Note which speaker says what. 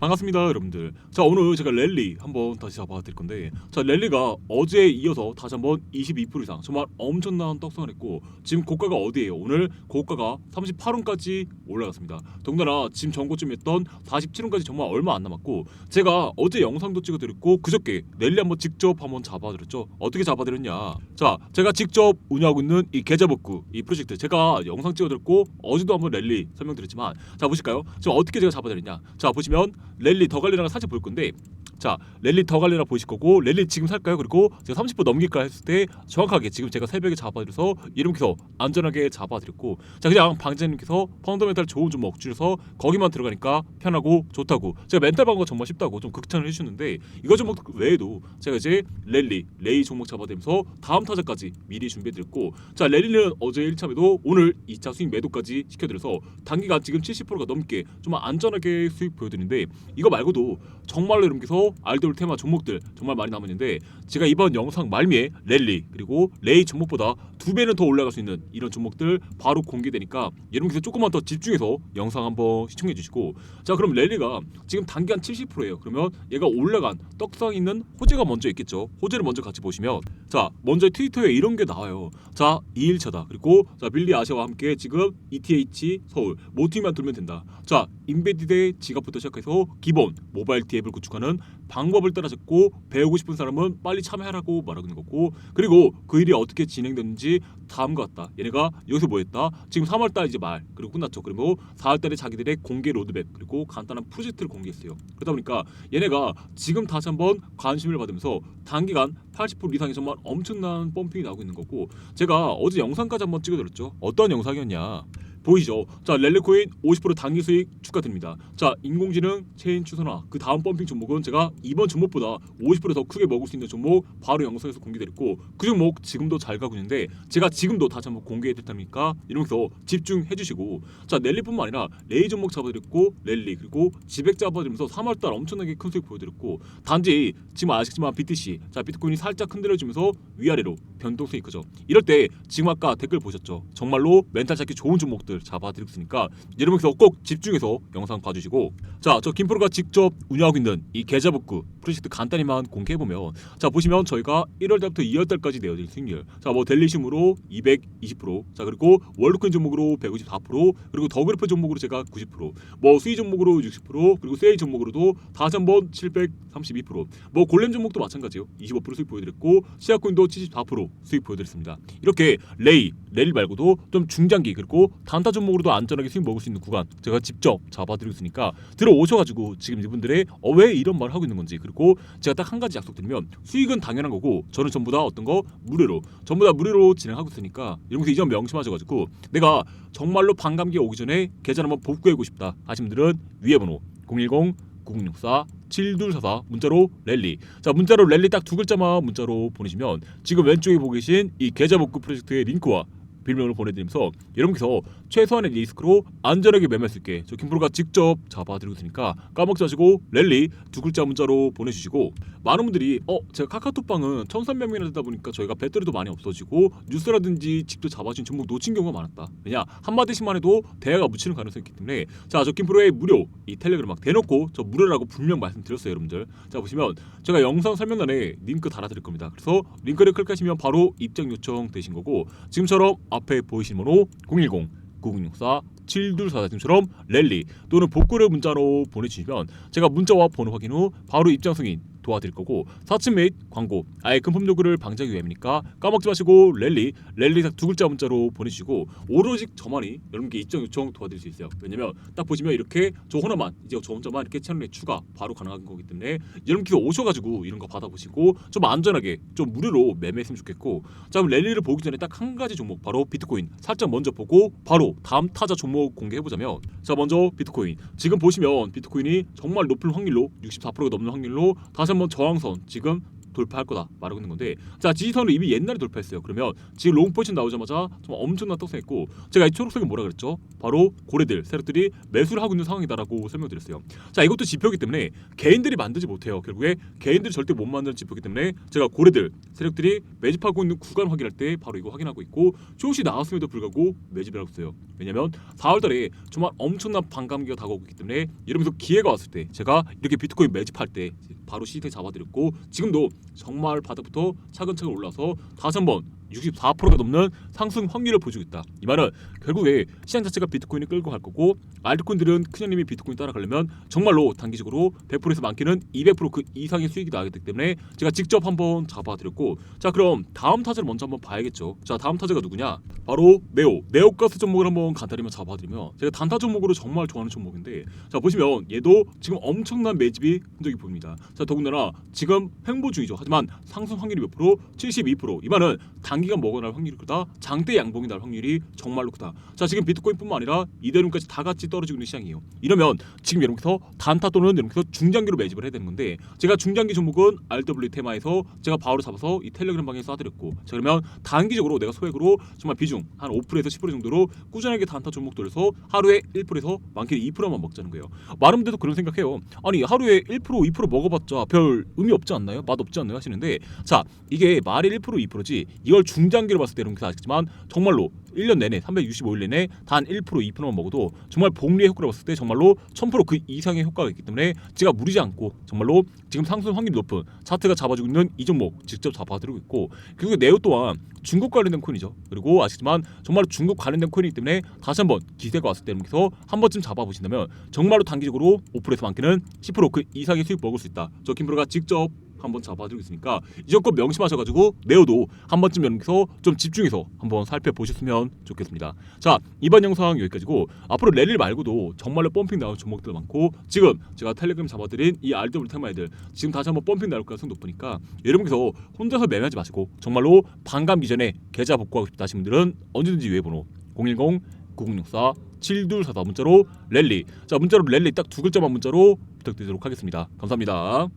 Speaker 1: 반갑습니다 여러분들. 자 오늘 제가 랠리 한번 다시 잡아드릴 건데 자 랠리가 어제에 이어서 다시 한번 22% 이상 정말 엄청난 떡상을 했고 지금 고가가 어디예요? 오늘 고가가 38원까지 올라갔습니다. 더군다나 지금 전고점이었던 47원까지 정말 얼마 안 남았고 제가 어제 영상도 찍어드렸고 그저께 랠리 한번 직접 한번 잡아드렸죠. 어떻게 잡아드렸냐? 자 제가 직접 운영하고 있는 이 계좌복구 이 프로젝트 제가 영상 찍어드렸고 어제도 한번 랠리 설명드렸지만 자 보실까요? 지금 어떻게 제가 잡아드렸냐? 자 보시면 랠리 더 갈리랑 살짝 볼 건데 자 랠리 더 갈리라 보실 거고 랠리 지금 살까요? 그리고 제가 30분 넘길까 했을 때 정확하게 지금 제가 새벽에 잡아드려서 이름께서 안전하게 잡아드렸고 자 그냥 방장님께서 펀더멘탈 좋은 종목 줄여서 거기만 들어가니까 편하고 좋다고 제가 멘탈 방어가 정말 쉽다고 좀 극찬을 해주셨는데 이거 종목 외에도 제가 이제 랠리 레이 종목 잡아드리면서 다음 타자까지 미리 준비해드렸고 자 랠리는 어제 1차매도 오늘 2차 수익 매도까지 시켜드려서 단기간 지금 70%가 넘게 좀 안전하게 수익 보여드리는데 이거 말고도 정말로 여러분께서 알돌 테마 종목들 정말 많이 남았는데 제가 이번 영상 말미에 랠리 그리고 레이 종목보다 두 배는 더 올라갈 수 있는 이런 종목들 바로 공개되니까 여러분께서 조금만 더 집중해서 영상 한번 시청해 주시고 자 그럼 랠리가 지금 단기간 70%예요. 그러면 얘가 올라간 떡상 있는 호재가 먼저 있겠죠. 호재를 먼저 같이 보시면 자 먼저 트위터에 이런 게 나와요. 자 2일차다. 그리고 자 빌리 아시아와 함께 지금 ETH 서울 모티만 들면 된다. 자 인베디드 지갑부터 시작해서 기본 모바일 앱을 구축하는 방법을 따라 적고 배우고 싶은 사람은 빨리 참여하라고 말하는 거고 그리고 그 일이 어떻게 진행됐는지 다음과 같다. 얘네가 여기서 뭐 했다? 지금 3월달 이제 말. 그리고 끝났죠. 그리고 4월달에 자기들의 공개 로드맵 그리고 간단한 프로젝트를 공개했어요. 그러다 보니까 얘네가 지금 다시 한번 관심을 받으면서 단기간 80% 이상의 정말 엄청난 펌핑이 나오고 있는 거고 제가 어제 영상까지 한번 찍어드렸죠. 어떤 영상이었냐 보이죠? 자 렐레코인 50% 단기 수익 축하드립니다. 자 인공지능 체인 추선화 그 다음 펌핑 종목은 제가 이번 종목보다 50%더 크게 먹을 수 있는 종목 바로 영상에서 공개드렸고 그 종목 지금도 잘 가고 있는데 제가 지금도 다시 한번 공개해드릴 테니까 이러면서 집중해 주시고 자 랠리뿐만 아니라 레이 종목 잡아드렸고 랠리 그리고 지백 잡아드리면서 3월달 엄청나게 큰 수익 보여드렸고 단지 지금 아시겠지만 BTC 자 비트코인이 살짝 흔들려주면서 위아래로 변동성이 크죠. 이럴 때 지금 아까 댓글 보셨죠? 정말로 멘탈 잡기 좋은 종목들 잡아드리고 있으니까 여러분께서 꼭 집중해서 영상 봐주시고 자 저 김프로가 직접 운영하고 있는 이 계좌복구 프로젝트 간단히만 공개해보면 자 보시면 저희가 1월달부터 2월달까지 내어드릴 수익률 자뭐 델리심으로 220%자 그리고 월드코인 종목으로 154% 그리고 더그래프 종목으로 제가 90%뭐 수익 종목으로 60% 그리고 세일 종목으로도 다시 한번 732%뭐 골렘 종목도 마찬가지요. 25% 수익 보여드렸고 시아코인도 74% 수익 보여드렸습니다. 이렇게 레이 레일 말고도 좀 중장기 그리고 단타 종목으로도 안전하게 수익 먹을 수 있는 구간 제가 직접 잡아드리고 있으니까 들어오셔가지고 지금 이분들의 어, 왜 이런 말을 하고 있는 건지 그리고 제가 딱 한 가지 약속드리면 수익은 당연한 거고 저는 전부 다 어떤 거? 무료로. 전부 다 무료로 진행하고 있으니까 여러분들 이점 명심하셔가지고 내가 정말로 반감기가 오기 전에 계좌 한번 복구하고 싶다 하신 분들은 위에 번호 010 9064 7244 문자로 랠리. 자 문자로 랠리 딱 두 글자만 문자로 보내시면 지금 왼쪽에 보고 계신 이 계좌 복구 프로젝트의 링크와 빌명을 보내드리면서 여러분께서 최소한의 리스크로 안전하게 매매할 수 있게 저 김프로가 직접 잡아드리고 있으니까 까먹지 마시고 랠리 두 글자 문자로 보내주시고 많은 분들이 어 제가 카카오톡방은 1300명이나 되다 보니까 저희가 배터리도 많이 없어지고 뉴스라든지 직접 잡아준 종목 놓친 경우가 많았다. 왜냐 한마디씩만 해도 대화가 묻히는 가능성이 있기 때문에 자저 김프로의 무료 이 텔레그램 막 대놓고 저 무료라고 분명 말씀드렸어요 여러분들. 자 보시면 제가 영상 설명란에 링크 달아드릴 겁니다. 그래서 링크를 클릭하시면 바로 입장 요청 되신 거고 지금처럼 앞에 보이시는 번호 010 9064 7244 지금처럼 랠리 또는 복구를 문자로 보내주시면 제가 문자와 번호 확인 후 바로 입장 승인 도와드릴 거고 사칭 및 광고 아예 금품 요구를 방지하기 위함이니까 까먹지 마시고 랠리 랠리 두 글자 문자로 보내주시고 오로지 저만이 여러분께 입장 요청 도와드릴 수 있어요. 왜냐면 딱 보시면 이렇게 저 하나만 이제 저 혼자만 이렇게 채널에 추가 바로 가능한 거기 때문에 여러분께서 오셔가지고 이런 거 받아보시고 좀 안전하게 좀 무료로 매매했으면 좋겠고 자 그럼 랠리를 보기 전에 딱 한 가지 종목 바로 비트코인. 살짝 먼저 보고 바로 다음 타자 종목 공개해보자면 자 먼저 비트코인. 지금 보시면 비트코인이 정말 높은 확률로 64%가 넘는 확률로 다시 한번 저항선 지금 돌파할 거다 말하고 있는 건데 자 지지선을 이미 옛날에 돌파했어요. 그러면 지금 롱 포지션 나오자마자 좀 엄청난 떡상했고 제가 이 초록색은 뭐라 그랬죠? 바로 고래들 세력들이 매수를 하고 있는 상황이다라고 설명드렸어요. 자 이것도 지표이기 때문에 개인들이 만들지 못해요. 결국에 개인들이 절대 못 만드는 지표이기 때문에 제가 고래들 세력들이 매집하고 있는 구간 확인할 때 바로 이거 확인하고 있고 쇼시 나왔음에도 불구하고 매집을 하고 있어요. 왜냐면 4월달에 정말 엄청난 반감기가 다가오고 있기 때문에 이러면서 기회가 왔을 때 제가 이렇게 비트코인 매집할 때 바로 시세 잡아드렸고 지금도 정말 바닥부터 차근차근 올라서 다시 한번 64%가 넘는 상승 확률을 보여주고 있다. 이 말은 결국에 시장 자체가 비트코인을 끌고 갈 거고 알트코인들은 큰형님이 비트코인 따라가려면 정말로 단기적으로 100%에서 많게는 200%그 이상의 수익이 나기 때문에 제가 직접 한번 잡아드렸고 자 그럼 다음 타자를 먼저 한번 봐야겠죠. 자 다음 타자가 누구냐? 바로 네오. 네오가스 종목을 한번 간단히만 잡아드리면 제가 단타 종목으로 정말 좋아하는 종목인데 자 보시면 얘도 지금 엄청난 매집이 흔적이 보입니다. 자 더군다나 지금 횡보 중이죠. 하지만 상승 확률이 몇 프로? 72%이 말은 단 기간 먹어날 확률이 크다. 장대 양봉이 날 확률이 정말로 크다. 자 지금 비트코인뿐만 아니라 이데리움까지 다 같이 떨어지고 있는 시장이에요. 이러면 지금 여러분께서 단타 또는 여러분께서 중장기로 매집을 해야 되는 건데 제가 중장기 종목은 RW 테마에서 제가 바로 잡아서 이 텔레그램 방에 쏴드렸고 자 그러면 단기적으로 내가 소액으로 정말 비중 한 5%에서 10% 정도로 꾸준하게 단타 종목들에서 하루에 1%에서 많게는 2%만 먹자는 거예요. 분들도 그런 생각해요. 아니 하루에 1% 2% 먹어봤자 별 의미 없지 않나요? 맛 없지 않나요? 하시는데 자 이게 말이 1% 2%지 이걸 중장기로 봤을 때 여러분께서 아시겠지만 정말로 1년 내내 365일 내내 단 1% 2%만 먹어도 정말 복리의 효과를 봤을 때 정말로 1000%그 이상의 효과가 있기 때문에 제가 무리지 않고 정말로 지금 상승 확률이 높은 차트가 잡아주고 있는 이 종목 직접 잡아드리고 있고 그리고 네오 또한 중국 관련된 코인이죠. 그리고 아시지만 정말 중국 관련된 코인이기 때문에 다시 한번 기세가 왔을 때 여러분께서 한 번쯤 잡아보신다면 정말로 단기적으로 5%에서 많게는 10%그 이상의 수익 먹을 수 있다. 저 김프로가 직접 한번 잡아드리고 있으니까 이 조건 명심하셔가지고 네오도 한 번쯤 여러분께서 좀 집중해서 한번 살펴보셨으면 좋겠습니다. 자 이번 영상 여기까지고 앞으로 랠리 말고도 정말로 펌핑 나올 종목들 많고 지금 제가 텔레그램 잡아드린 이 RW 테마애들 지금 다시 한번 펌핑 나올 가능성 높으니까 여러분께서 혼자서 매매하지 마시고 정말로 반감 기 전에 계좌 복구하고 싶다 하신 분들은 언제든지 외번호 010 9064 7244 문자로 랠리 자 문자로 랠리 딱 두 글자만 문자로 부탁드리도록 하겠습니다. 감사합니다.